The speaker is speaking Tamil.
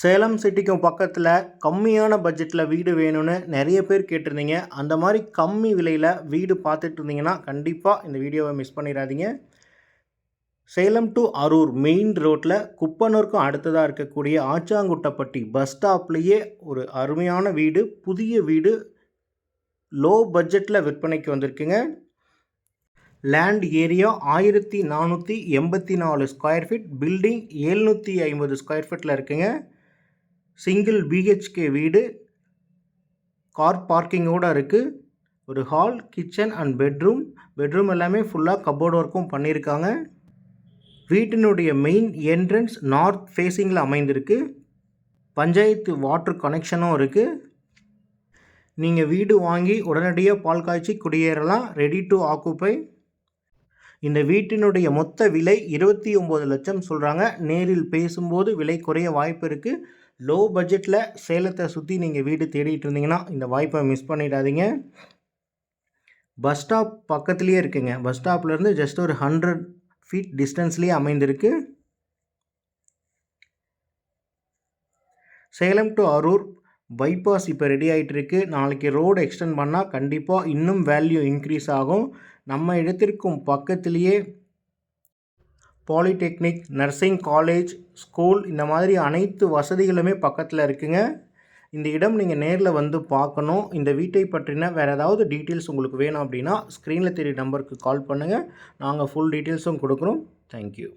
சேலம் சிட்டிக்கும் பக்கத்தில் கம்மியான பட்ஜெட்டில் வீடு வேணும்னு நிறைய பேர் கேட்டிருந்தீங்க. அந்த மாதிரி கம்மி விலையில் வீடு பார்த்துட்டு இருந்தீங்கன்னா கண்டிப்பாக இந்த வீடியோவை மிஸ் பண்ணிடாதீங்க. சேலம் டு அரூர் மெயின் ரோட்டில் குப்பனூருக்கும் அடுத்ததாக இருக்கக்கூடிய ஆச்சாங்குட்டப்பட்டி பஸ் ஸ்டாப்லேயே ஒரு அருமையான வீடு புதிய வீடு லோ பட்ஜெட்டில் விற்பனைக்கு வந்திருக்குங்க. லேண்ட் ஏரியா ஆயிரத்தி நானூற்றி எண்பத்தி நாலு ஸ்கொயர் ஃபீட் பில்டிங் ஏழ்நூற்றி ஐம்பது ஸ்கொயர் ஃபீட்டில் இருக்குங்க. சிங்கிள் பிஹெச்கே வீடு. கார் பார்க்கிங்கோடு இருக்குது ஒரு hall kitchen and bedroom bedroom எல்லாமே ஃபுல்லாக கபோர்ட் ஒர்க்கும் பண்ணியிருக்காங்க வீட்டினுடைய மெயின் என்ட்ரன்ஸ் நார்த் ஃபேஸிங்கில் அமைந்திருக்கு. பஞ்சாயத்து வாட்டர் கனெக்ஷனும் இருக்குது நீங்கள் வீடு வாங்கி உடனடியாக பால் காய்ச்சி குடியேறலாம். ரெடி டு ஆக்குப்பை இந்த வீட்டினுடைய மொத்த விலை இருபத்தி ஒம்பது லட்சம் சொல்கிறாங்க நேரில் பேசும்போது விலை குறைய வாய்ப்பு இருக்குது லோ பட்ஜெட்டில் சேலத்தை சுற்றி நீங்கள் வீடு தேடிட்டு இருந்தீங்கன்னா இந்த வாய்ப்பை மிஸ் பண்ணிடாதீங்க. பஸ் ஸ்டாப் பக்கத்துலேயே இருக்குங்க. பஸ் ஸ்டாப்லேருந்து ஜஸ்ட் ஒரு ஹண்ட்ரட் ஃபீட் டிஸ்டன்ஸ்லேயே அமைந்திருக்கு. சேலம் டு அரூர் பைபாஸ் இப்போ ரெடி ஆகிட்டு இருக்கு நாளைக்கு ரோடு எக்ஸ்டெண்ட் பண்ணால் கண்டிப்பாக இன்னும் வேல்யூ இன்க்ரீஸ் ஆகும். நம்ம இடத்திற்கும் பக்கத்துலேயே பாலிடெக்னிக் நர்சிங் காலேஜ் ஸ்கூல் இந்த மாதிரி அனைத்து வசதிகளுமே பக்கத்தில் இருக்குங்க. இந்த இடம் நீங்கள் நேரில் வந்து பார்க்கணும். இந்த வீட்டை பற்றின வேறு ஏதாவது டீட்டெயில்ஸ் உங்களுக்கு வேணும் அப்படின்னா ஸ்க்ரீனில் தெரிய நம்பருக்கு கால் பண்ணுங்கள் நாங்கள் ஃபுல் டீட்டெயில்ஸும் கொடுக்குறோம். தேங்க்யூ